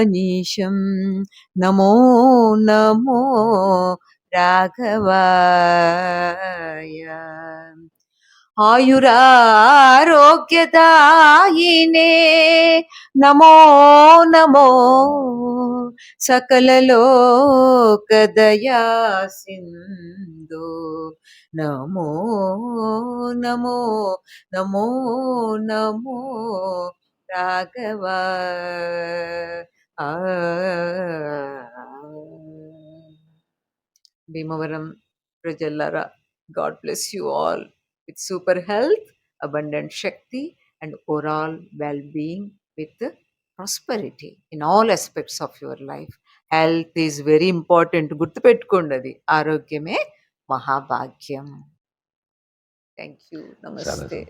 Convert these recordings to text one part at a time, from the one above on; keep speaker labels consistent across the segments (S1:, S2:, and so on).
S1: ഭവാനീശം നമോ നമോ രാഘവായ ആയുരാരോഗ്യദായിനേ നമോ നമോ സകലലോകദയാ സിന്ധു നമോ നമോ നമോ നമോ Raghava Bhimavaram ప్రజల్లరా God bless you all with super health abundant shakti and overall well being with prosperity in all aspects of your life. Health is very important గుర్తుపెట్టుకోండి అది. ఆరోగ్యమే మహాభాగ్యం. Thank you. నమస్తే.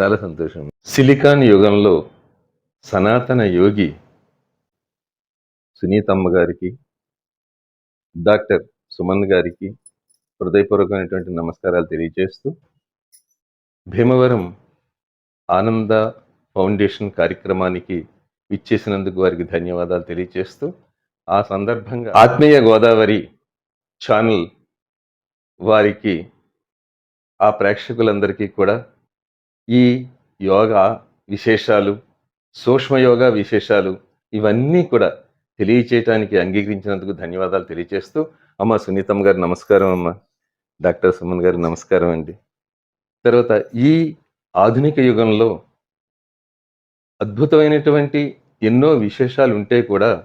S2: చాలా సంతోషం. సిలికాన్ యుగంలో సనాతన యోగి సునీతమ్మ గారికి డాక్టర్ సుమన్ గారికి హృదయపూర్వకమైనటువంటి నమస్కారాలు తెలియజేస్తూ భీమవరం ఆనంద ఫౌండేషన్ కార్యక్రమానికి ఇచ్చేసినందుకు వారికి ధన్యవాదాలు తెలియజేస్తూ ఆ సందర్భంగా ఆత్మీయ గోదావరి ఛానల్ వారికి ఆ ప్రేక్షకులందరికీ కూడా ఈ యోగా విశేషాలు సూక్ష్మ యోగా విశేషాలు ఇవన్నీ కూడా తెలియచేయటానికి అంగీకరించినందుకు ధన్యవాదాలు తెలియజేస్తూ అమ్మ సునీతమ్మ గారు నమస్కారం అమ్మ. డాక్టర్ సుమన్ గారు నమస్కారం అండి. తర్వాత ఈ ఆధునిక యుగంలో అద్భుతమైనటువంటి ఎన్నో విశేషాలు ఉంటే కూడా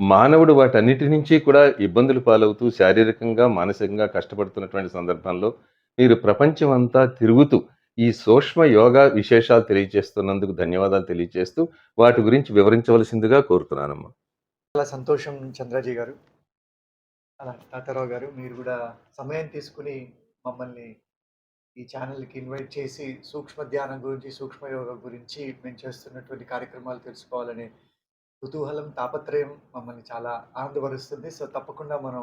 S2: మానవుడు వాటన్నిటి నుంచి కూడా ఇబ్బందులు పాలవుతూ శారీరకంగా మానసికంగా కష్టపడుతున్నటువంటి సందర్భంలో మీరు ప్రపంచం అంతా తిరుగుతూ ఈ సూక్ష్మ యోగా విశేషాలు తెలియజేస్తున్నందుకు ధన్యవాదాలు తెలియజేస్తూ వాటి గురించి వివరించవలసిందిగా కోరుతున్నానమ్మా.
S3: చాలా సంతోషం చంద్రాజీ గారు. అలా తాతారావు గారు మీరు కూడా సమయం తీసుకుని మమ్మల్ని ఈ ఛానల్కి ఇన్వైట్ చేసి సూక్ష్మ ధ్యానం గురించి సూక్ష్మ యోగా గురించి మేము చేస్తున్నటువంటి కార్యక్రమాలు తెలుసుకోవాలనే కుతూహలం తాపత్రయం మమ్మల్ని చాలా ఆనందపరుస్తుంది. సో తప్పకుండా మనం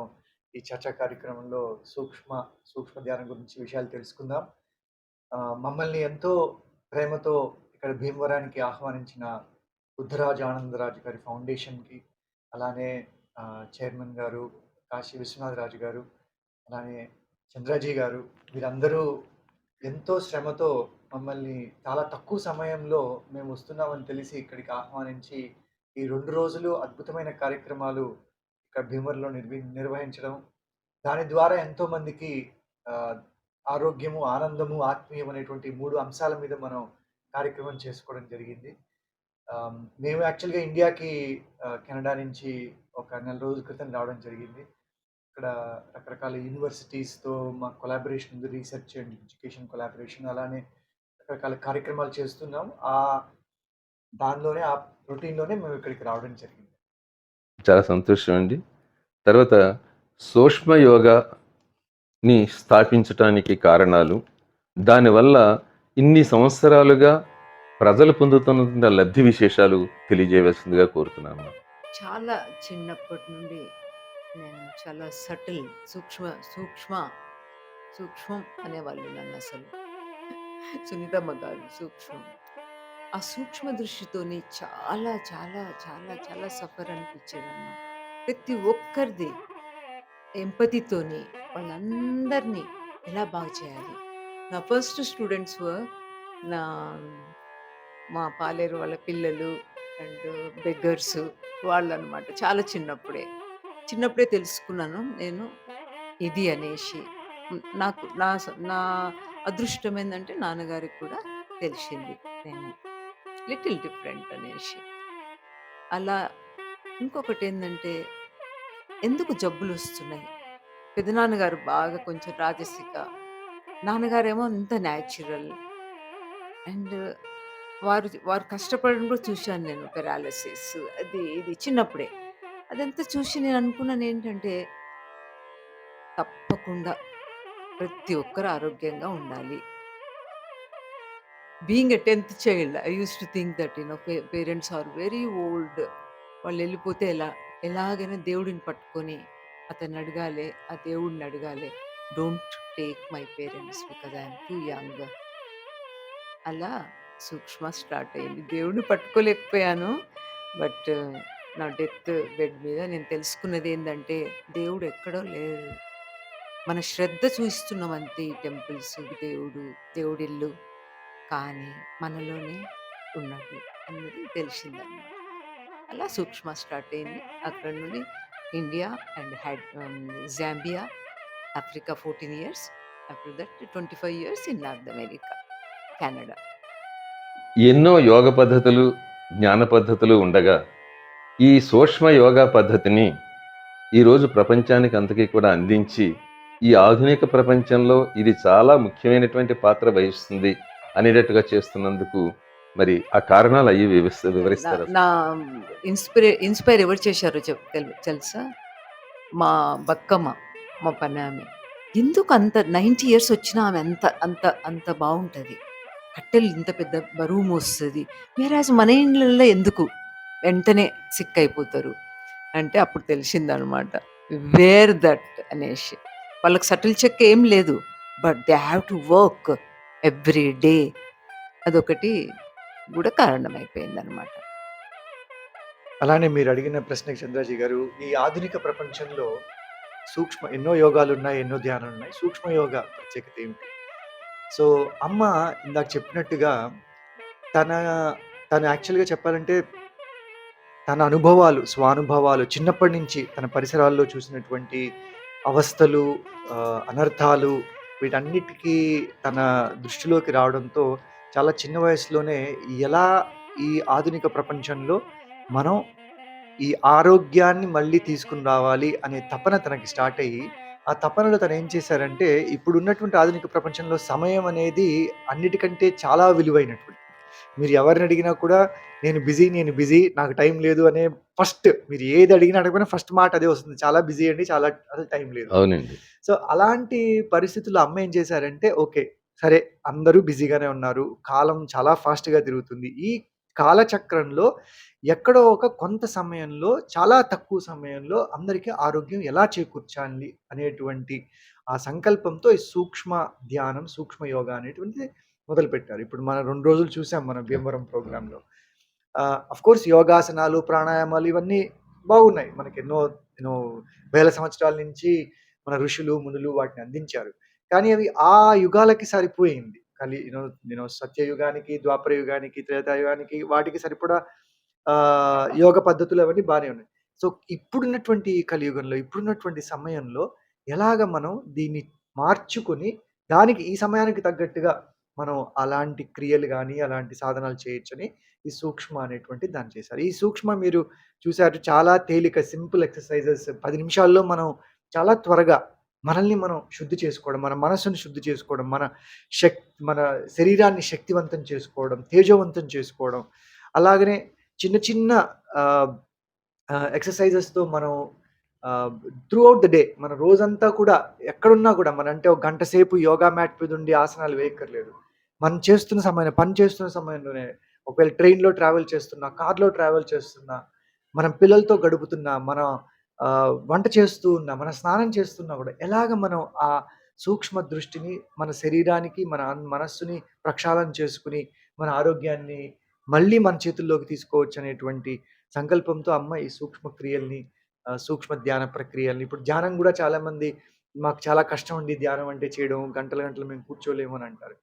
S3: ఈ చర్చా కార్యక్రమంలో సూక్ష్మ సూక్ష్మ ధ్యానం గురించి విషయాలు తెలుసుకుందాం. మమ్మల్ని ఎంతో ప్రేమతో ఇక్కడ భీమవరానికి ఆహ్వానించిన బుద్ధరాజు ఆనందరాజు గారి ఫౌండేషన్కి అలానే చైర్మన్ గారు కాశీ విశ్వనాథ్ రాజు గారు అలానే చంద్రాజీ గారు వీరందరూ ఎంతో శ్రమతో మమ్మల్ని చాలా తక్కువ సమయంలో మేము వస్తున్నామని తెలిసి ఇక్కడికి ఆహ్వానించి ఈ రెండు రోజులు అద్భుతమైన కార్యక్రమాలు ఇక్కడ భీమర్లో నిర్వి నిర్వహించడం దాని ద్వారా ఎంతో మందికి ఆరోగ్యము ఆనందము ఆత్మీయం అనేటువంటి మూడు అంశాల మీద మనం కార్యక్రమం చేసుకోవడం జరిగింది. Um, మేము యాక్చువల్గా ఇండియాకి కెనడా నుంచి ఒక నెల రోజుల క్రితం రావడం జరిగింది. ఇక్కడ రకరకాల యూనివర్సిటీస్తో మా కొలాబరేషన్ ఉంది రీసెర్చ్ అండ్ ఎడ్యుకేషన్ కొలాబరేషన్ అలానే రకరకాల కార్యక్రమాలు చేస్తున్నాం ఆ దానిలోనే ఆ రొటీన్లోనే మేము ఇక్కడికి రావడం జరిగింది.
S2: చాలా సంతోషం అండి. తర్వాత సూక్ష్మ యోగాని స్థాపించటానికి కారణాలు దానివల్ల ఇన్ని సంవత్సరాలుగా ప్రజలు పొందుతున్న లబ్ధి విశేషాలు తెలియజేయవలసిందిగా కోరుతున్నాను
S1: చాలా చిన్నప్పటి నుండి నేను చాలా సటిల్ సూక్ష్మ సూక్ష్మ సూక్ష్మం అనేవాళ్ళు నన్ను అసలు. సునీతమ్మ గారు సూక్ష్మం. ఆ సూక్ష్మ దృష్టితోని చాలా చాలా చాలా చాలా సఫర్ అనిపించేదమ్మా. ప్రతి ఒక్కరిది ఎంపతితోని వాళ్ళందరినీ ఎలా బాగు చేయాలి? నా ఫస్ట్ స్టూడెంట్స్ నా మా పాలేరు వాళ్ళ పిల్లలు అండ్ బెగ్గర్స్ వాళ్ళు అనమాట చాలా చిన్నప్పుడే. చిన్నప్పుడే తెలుసుకున్నాను నేను ఇది అనేసి. నాకు నా నా అదృష్టం ఏంటంటే నాన్నగారికి కూడా తెలిసింది నేను. లిటిల్ డిఫరెంట్ అనేసి. అలా ఇంకొకటి ఏంటంటే ఎందుకు జబ్బులు వస్తున్నాయి? పెదనాన్నగారు బాగా కొంచెం రాజసిక. నాన్నగారేమో అంత న్యాచురల్. అండ్ వారు వారు కష్టపడడం కూడా చూశాను నేను పెరాలసిస్ అది ఇది చిన్నప్పుడే. అదంతా చూసి నేను అనుకున్నాను ఏంటంటే తప్పకుండా ప్రతి ఒక్కరు ఆరోగ్యంగా ఉండాలి. Being a tenth child I use to think that you know parents are very old వాళ్ళు వెళ్ళిపోతే ఎలా ఎలాగైనా దేవుడిని పట్టుకొని అతన్ని అడగాలి ఆ దేవుడిని అడగాలి don't take my parents because I'm too young అలా సూక్ష్మ స్టార్ట్ అయింది దేవుడిని పట్టుకోలేకపోయాను. బట్ నా డెత్ బెడ్ మీద నేను తెలుసుకున్నది ఏంటంటే దేవుడు ఎక్కడో లేరు. మన శ్రద్ధ చూస్తున్నాం అంతే ఈ టెంపుల్స్. దేవుడు దేవుడిల్లు కానీ మనలోనే ఉన్నది అన్నది తెలిసిందన్నమాట. అలా సూక్ష్మ స్టార్ట్ అయింది. అక్కడ నుండి India and hide Zambia Africa fourteen years. After that twenty five years in North America Canada.
S2: ఎన్నో యోగ పద్ధతులు జ్ఞాన పద్ధతులు ఉండగా ఈ సూక్ష్మ యోగా పద్ధతిని ఈరోజు ప్రపంచానికి అంతకీ కూడా అందించి ఈ ఆధునిక ప్రపంచంలో ఇది చాలా ముఖ్యమైనటువంటి పాత్ర వహిస్తుంది అనేటట్టుగా చేస్తున్నందుకు మరి ఆ కారణాలు అయ్యి వివరిస్తారు?
S1: నా ఇన్స్పిరే ఇన్స్పైర్ ఎవరు చేశారో చెప్ తెలు- తెలుసా? మా బక్కమ్మ మా పని ఆమె. ఎందుకు అంత నైంటీ ఇయర్స్ వచ్చినా ఆమె అంత అంత అంత బాగుంటుంది? కట్టెలు ఇంత పెద్ద బరువు మోస్తుంది. వేరాజ్ మన ఇండ్లలో ఎందుకు? వెంటనే సిక్ అయిపోతారు. అంటే అప్పుడు తెలిసిందనమాట. వేర్ దట్ అనేసి వాళ్ళకి సటిల్ చెక్ ఏం లేదు. But they have to work every day అదొకటి కూడా కారణమైపోయింది అనమాట
S3: అలానే మీరు అడిగిన ప్రశ్నకి చంద్రాజీ గారు ఈ ఆధునిక ప్రపంచంలో సూక్ష్మ ఎన్నో యోగాలు ఉన్నాయి ఎన్నో ధ్యానాలు ఉన్నాయి సూక్ష్మ యోగా ప్రత్యేకత ఏమిటి? సో అమ్మ ఇందాక చెప్పినట్టుగా తన తను యాక్చువల్గా చెప్పాలంటే తన అనుభవాలు స్వానుభవాలు చిన్నప్పటి నుంచి తన పరిసరాల్లో చూసినటువంటి అవస్థలు అనర్థాలు వీటన్నిటికీ తన దృష్టిలోకి రావడంతో చాలా చిన్న వయసులోనే ఎలా ఈ ఆధునిక ప్రపంచంలో మనం ఈ ఆరోగ్యాన్ని మళ్ళీ తీసుకుని రావాలి అనే తపన తనకి స్టార్ట్ అయ్యి ఆ తపనలో తను ఏం చేశారంటే ఇప్పుడు ఉన్నటువంటి ఆధునిక ప్రపంచంలో సమయం అనేది అన్నిటికంటే చాలా విలువైనటువంటి మీరు ఎవరిని అడిగినా కూడా నేను బిజీ నేను బిజీ నాకు టైం లేదు అనే ఫస్ట్ మీరు ఏది అడిగినా అడగకపోయినా ఫస్ట్ మాట అదే వస్తుంది. చాలా బిజీ అండి చాలా అసలు టైం లేదు.
S2: అవునండి.
S3: సో అలాంటి పరిస్థితుల్లో అమ్మ ఏం చేశారంటే ఓకే సరే అందరూ బిజీగానే ఉన్నారు కాలం చాలా ఫాస్ట్గా తిరుగుతుంది. ఈ కాలచక్రంలో ఎక్కడో ఒక కొంత సమయంలో చాలా తక్కువ సమయంలో అందరికీ ఆరోగ్యం ఎలా చేకూర్చాలి అనేటువంటి ఆ సంకల్పంతో ఈ సూక్ష్మ ధ్యానం సూక్ష్మ యోగా అనేటువంటిది మొదలుపెట్టారు. ఇప్పుడు మనం రెండు రోజులు చూసాం మనం భీమవరం ప్రోగ్రాంలో. అఫ్ కోర్స్ యోగాసనాలు ప్రాణాయామాలు ఇవన్నీ బాగున్నాయి. మనకి ఎన్నో ఎన్నో వేల సంవత్సరాల నుంచి మన ఋషులు మునులు వాటిని అందించారు. కానీ అవి ఆ యుగాలకి సరిపోయింది. కలి యూనో నేను సత్యయుగానికి ద్వాపర యుగానికి త్రేతాయుగానికి వాటికి సరిపడా యోగ పద్ధతులు అవన్నీ బాగానే ఉన్నాయి. సో ఇప్పుడున్నటువంటి కలియుగంలో ఇప్పుడున్నటువంటి సమయంలో ఎలాగ మనం దీన్ని మార్చుకొని దానికి ఈ సమయానికి తగ్గట్టుగా మనం అలాంటి క్రియలు కానీ అలాంటి సాధనాలు చేయొచ్చని ఈ సూక్ష్మ అనేటువంటి దాన్ని చేశారు. ఈ సూక్ష్మ మీరు చూసారు చాలా తేలిక సింపుల్ ఎక్సర్సైజెస్ పది నిమిషాల్లో మనం చాలా త్వరగా మనల్ని మనం శుద్ధి చేసుకోవడం మన మనసుని శుద్ధి చేసుకోవడం మన శక్ మన శరీరాన్ని శక్తివంతం చేసుకోవడం తేజవంతం చేసుకోవడం. అలాగనే చిన్న చిన్న ఎక్సర్సైజెస్తో మనం త్రూ అవుట్ ద డే మన రోజంతా కూడా ఎక్కడున్నా కూడా మన అంటే ఒక గంట సేపు యోగా మ్యాట్ మీద ఉండి ఆసనాలు వేయక్కర్లేదు. మనం చేస్తున్న సమయం పని చేస్తున్న సమయంలోనే ఒకవేళ ట్రైన్లో ట్రావెల్ చేస్తున్నా కార్లో ట్రావెల్ చేస్తున్నా మనం పిల్లలతో గడుపుతున్నా మనం వంట చేస్తూ ఉన్నా మన స్నానం చేస్తున్నా కూడా ఎలాగ మనం ఆ సూక్ష్మ దృష్టిని మన శరీరానికి మన మనస్సుని ప్రక్షాళన చేసుకుని మన ఆరోగ్యాన్ని మళ్ళీ మన చేతుల్లోకి తీసుకోవచ్చు అనేటువంటి సంకల్పంతో అమ్మ ఈ సూక్ష్మ క్రియల్ని సూక్ష్మ ధ్యాన ప్రక్రియల్ని ఇప్పుడు ధ్యానం కూడా చాలామంది మాకు చాలా కష్టం ఉంది ధ్యానం అంటే చేయడం గంటల గంటలు మేము కూర్చోలేము అని అంటారు.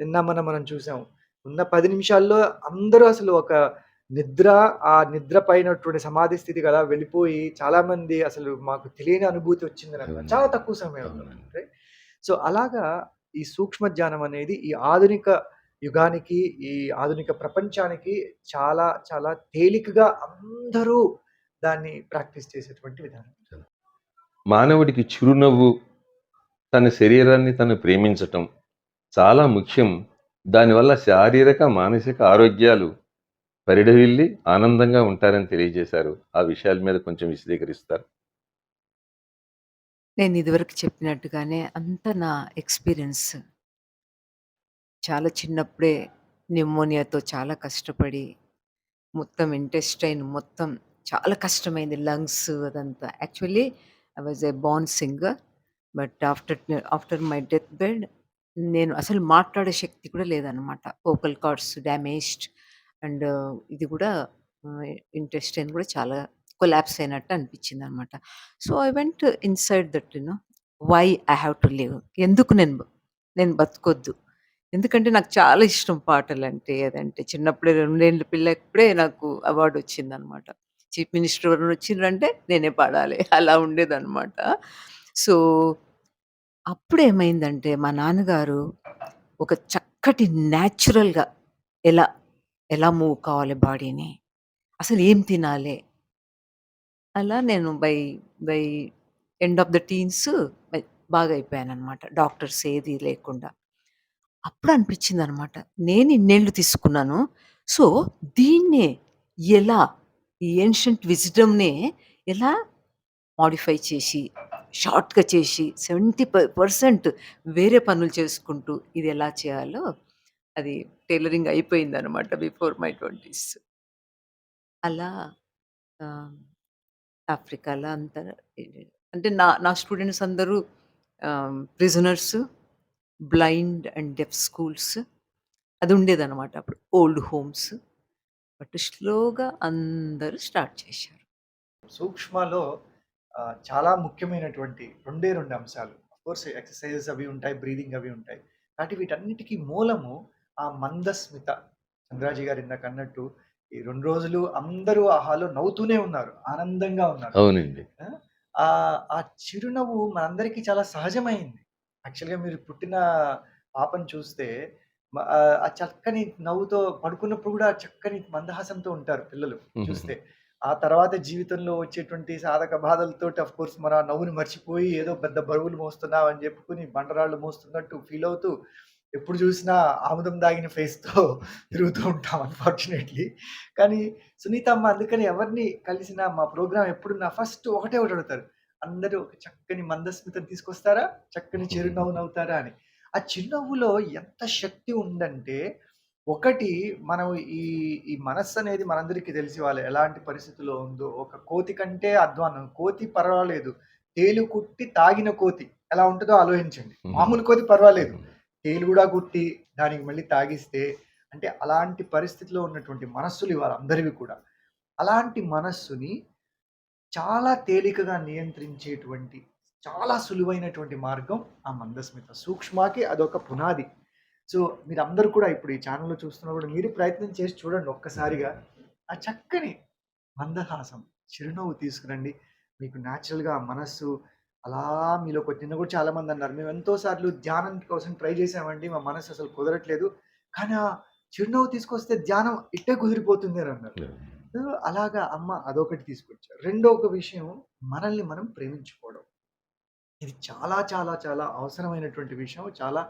S3: నిన్న మనం మనం చూసాం. ఉన్న పది నిమిషాల్లో అందరూ అసలు ఒక నిద్ర ఆ నిద్ర పైనటువంటి సమాధి స్థితి కదా వెళ్ళిపోయి చాలా మంది అసలు మాకు తెలియని అనుభూతి
S2: అవును.
S3: చాలా తక్కువ సమయంలో. సో అలాగా ఈ సూక్ష్మ ధ్యానం అనేది ఈ ఆధునిక యుగానికి ఈ ఆధునిక ప్రపంచానికి చాలా చాలా తేలికగా అందరూ దాన్ని ప్రాక్టీస్ చేసేటువంటి విధానం.
S2: మానవుడికి చిరునవ్వు తన శరీరాన్ని తను ప్రేమించటం చాలా ముఖ్యం. దానివల్ల శారీరక మానసిక ఆరోగ్యాలు పరిడవిల్లి ఆనందంగా ఉంటారని తెలియజేశారు. ఆ విషయాల మీద కొంచెం విశదీకరిస్తారు.
S1: నేను ఇదివరకు చెప్పినట్టుగానే అంత నా ఎక్స్పీరియన్స్ చాలా చిన్నప్పుడే న్యూమోనియాతో చాలా కష్టపడి మొత్తం ఇంటెస్టైన్ మొత్తం చాలా కష్టమైంది లంగ్స్ అదంతా. Actually I was a born singer but after after my death bed నేను అసలు మాట్లాడే శక్తి కూడా లేదనమాట ఓకల్ కార్డ్స్ డ్యామేజ్డ్ అండ్ ఇది కూడా ఇంటెస్టైన్ కూడా చాలా కొలాప్స్ అయినట్టు అనిపించింది అనమాట so I went inside that you know why I have to live. ఎందుకు నేను బ- నేను బతకొద్దు? ఎందుకంటే నాకు చాలా ఇష్టం పాటలు అంటే అదంటే. చిన్నప్పుడే రెండేళ్ళ పిల్లప్పుడే నాకు అవార్డు వచ్చిందనమాట. చీఫ్ మినిస్టర్ ఎవరైనా వచ్చిండ్రంటే నేనే పాడాలి. అలా ఉండేదన్నమాట సో అప్పుడు ఏమైందంటే మా నాన్నగారు ఒక చక్కటి న్యాచురల్గా ఎలా ఎలా మూవ్ కావాలి బాడీని? అసలు ఏం తినాలి? అలా నేను by by end of the teens బాగా అయిపోయాను అనమాట డాక్టర్స్ ఏది లేకుండా. అప్పుడు అనిపించింది అనమాట నేను ఇన్నేళ్ళు తీసుకున్నాను. సో దీన్నే ఎలా ఈ ఏన్షంట్ విజ్డమ్నే ఎలా మాడిఫై చేసి షార్ట్గా చేసి సెవెంటీ పర్సెంట్ వేరే పనులు చేసుకుంటూ ఇది ఎలా చేయాలో అది టైలరింగ్ అయిపోయింది అనమాట బిఫోర్ మై ట్వంటీస్. అలా ఆఫ్రికాలో అంతా అంటే నా నా స్టూడెంట్స్ అందరూ prisoners blind and deaf schools అది ఉండేదన్నమాట అప్పుడు. ఓల్డ్ హోమ్స్ బట్ స్లోగా అందరూ స్టార్ట్ చేశారు.
S3: సూక్ష్మలో చాలా ముఖ్యమైనటువంటి రెండే రెండు అంశాలు. కోర్స్ ఎక్సర్సైజెస్ అవి ఉంటాయి బ్రీదింగ్ అవి ఉంటాయి. కాబట్టి వీటన్నిటికీ మూలము ఆ మందస్మిత చంద్రాజీ గారు ఇందాక అన్నట్టు ఈ రెండు రోజులు అందరూ ఆ హాలో నవ్వుతూనే ఉన్నారు ఆనందంగా ఉన్నారు.
S2: అవునండి.
S3: ఆ ఆ చిరునవ్వు మనందరికీ చాలా సహజమైంది. యాక్చువల్గా మీరు పుట్టిన పాపను చూస్తే ఆ చక్కని నవ్వుతో పడుకున్నప్పుడు కూడా చక్కని మందహాసంతో ఉంటారు పిల్లలు చూస్తే. ఆ తర్వాత జీవితంలో వచ్చేటువంటి సాధక బాధలతో అఫ్ కోర్స్ మన ఆ నవ్వుని మర్చిపోయి ఏదో పెద్ద బరువులు మోస్తున్నాం అని చెప్పుకుని బండరాళ్ళు మోస్తున్నట్టు ఫీల్ అవుతూ ఎప్పుడు చూసినా ఆముదం దాగిన ఫేస్తో తిరుగుతూ ఉంటాం అన్ఫార్చునేట్లీ కానీ సునీతమ్మ అందుకని ఎవరిని కలిసినా మా ప్రోగ్రామ్ ఎప్పుడు నా ఫస్ట్ ఒకటే ఒకటి అడుగుతారు. అందరూ ఒక చక్కని మందస్మితం తీసుకొస్తారా? చక్కని చిరునవ్వు నవ్వుతారా అని. ఆ చిరునవ్వులో ఎంత శక్తి ఉందంటే ఒకటి మనం ఈ ఈ మనస్సు అనేది మనందరికీ తెలిసి వాళ్ళు. ఎలాంటి పరిస్థితిలో ఉందో ఒక కోతి కంటే అధ్వానం కోతి పర్వాలేదు. తేలు కుట్టి తాగిన కోతి. ఎలా ఉంటుందో ఆలోచించండి. మామూలు కోతి పర్వాలేదు. తేలు కూడా కుట్టి దానికి మళ్ళీ తాగిస్తే అంటే అలాంటి పరిస్థితిలో ఉన్నటువంటి మనస్సులు ఇవాళ అందరివి కూడా. అలాంటి మనస్సుని చాలా తేలికగా నియంత్రించేటువంటి చాలా సులువైనటువంటి మార్గం ఆ మందస్మిత. సూక్ష్మకి అదొక పునాది. సో మీరు అందరూ కూడా ఇప్పుడు ఈ ఛానల్లో చూస్తున్నప్పుడు కూడా మీరు ప్రయత్నం చేసి చూడండి ఒక్కసారిగా. ఆ చక్కని మందహాసం చిరునవ్వు తీసుకురండి. మీకు న్యాచురల్గా మనస్సు అలా మీలో నిన్న కూడా చాలా మంది అన్నారు. మేము ఎంతో సార్లు ధ్యానం కోసం ట్రై చేసామండి మా మనసు అసలు కుదరట్లేదు. కానీ ఆ చిరునవ్వు తీసుకొస్తే ధ్యానం ఇట్టే కుదిరిపోతుంది అని అన్నారు. అలాగా అమ్మ అదొకటి తీసుకొచ్చారు. రెండో ఒక విషయం మనల్ని మనం ప్రేమించుకోవడం. ఇది చాలా చాలా చాలా అవసరమైనటువంటి విషయం. చాలా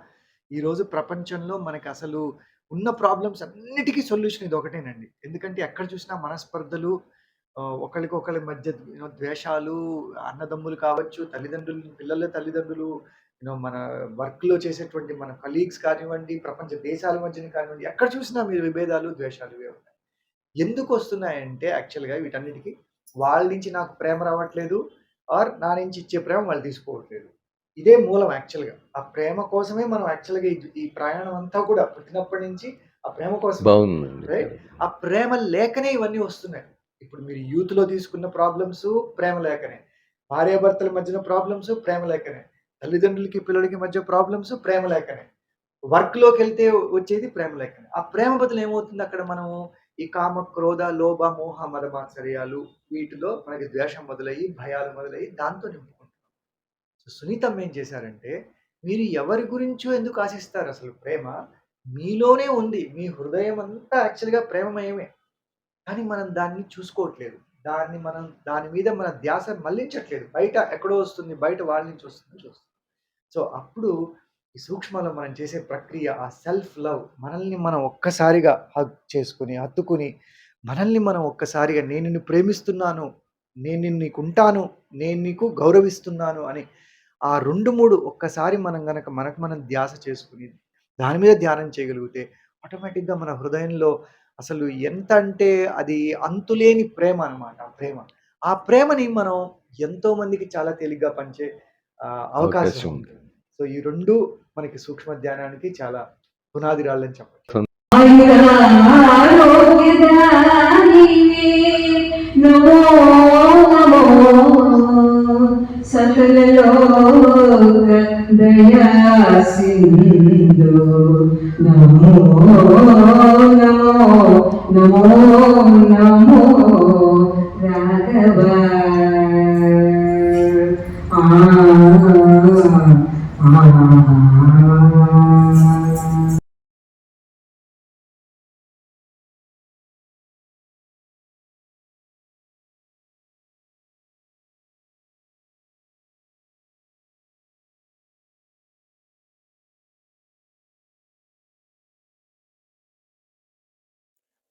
S3: ఈరోజు ప్రపంచంలో మనకి అసలు ఉన్న ప్రాబ్లమ్స్ అన్నిటికీ సొల్యూషన్ ఇది ఒకటేనండి ఎందుకంటే ఎక్కడ చూసినా మనస్పర్ధలు ఆ, ఒకరికి ఒకరి మధ్య ద్వేషాలు అన్నదమ్ములు కావచ్చు తల్లిదండ్రులు పిల్లల తల్లిదండ్రులు యూనో మన వర్క్లో చేసేటువంటి మన కలీగ్స్ కానివ్వండి ప్రపంచ దేశాల మధ్యన కానివ్వండి ఎక్కడ చూసినా మీరు విభేదాలు ద్వేషాలు ఇవే ఉన్నాయి ఎందుకు వస్తున్నాయంటే యాక్చువల్గా వీటన్నిటికీ వాళ్ళ నుంచి నాకు ప్రేమ రావట్లేదు ఆర్ నా నుంచి ఇచ్చే ప్రేమ వాళ్ళు తీసుకోవట్లేదు. ఇదే మూలం యాక్చువల్గా. ఆ ప్రేమ కోసమే మనం యాక్చువల్గా ఈ- ప్రయాణం అంతా కూడా పుట్టినప్పటి నుంచి ఆ ప్రేమ కోసం? ఆ ప్రేమ లేకనే ఇవన్నీ వస్తున్నాయి. ఇప్పుడు మీరు యూత్లో తీసుకున్న ప్రాబ్లమ్స్ ప్రేమ లేకనే భార్యాభర్తల మధ్యన ప్రాబ్లమ్స్ ప్రేమ లేకనే తల్లిదండ్రులకి పిల్లలకి మధ్య ప్రాబ్లమ్స్ ప్రేమ లేకనే వర్క్లోకి వెళ్తే వచ్చేది ప్రేమ లేకనే. ఆ ప్రేమ బదులు ఏమవుతుంది అక్కడ మనము ఈ కామ క్రోధ లోభ మోహ మదమాచర్యాలు వీటిలో మనకి ద్వేషం మొదలయ్యి భయాలు మొదలయ్యి దాంతో నింపుకుంటున్నాం. సో సునీతమ్మ ఏం చేశారంటే మీరు ఎవరి గురించో ఎందుకు ఆశిస్తారు అసలు ప్రేమ? మీలోనే ఉంది మీ హృదయం అంతా యాక్చువల్గా ప్రేమమయమే. కానీ మనం దాన్ని చూసుకోవట్లేదు. దాన్ని మనం దాని మీద మన ధ్యాస మళ్ళించట్లేదు. బయట ఎక్కడో వస్తుంది బయట వాళ్ళ నుంచి వస్తుంది చూస్తుంది సో అప్పుడు ఈ సూక్ష్మలో మనం చేసే ప్రక్రియ ఆ సెల్ఫ్ లవ్ మనల్ని మనం ఒక్కసారిగా హగ్ చేసుకుని హత్తుకుని మనల్ని మనం ఒక్కసారిగా నేను నిన్ను ప్రేమిస్తున్నాను నేను నిన్ను నీకు ఉంటాను నేను నీకు గౌరవిస్తున్నాను అని ఆ రెండు మూడు ఒక్కసారి మనం గనక మనకు మనం ధ్యాస చేసుకుని దాని మీద ధ్యానం చేయగలిగితే ఆటోమేటిక్గా మన హృదయంలో అసలు ఎంత అంటే అది అంతులేని ప్రేమ అన్నమాట ఆ ప్రేమ ఆ ప్రేమని మనం ఎంతో మందికి చాలా తేలిగ్గా పంచే ఆ, అవకాశం
S2: ఉంది.
S3: ఉంటుంది సో ఈ రెండు మనకి సూక్ష్మ ధ్యానానికి చాలా పునాది రాళ్ళని చెప్పచ్చు
S1: దయా సింధు నమో నమో నమో రాఘవ. ఆ ఆ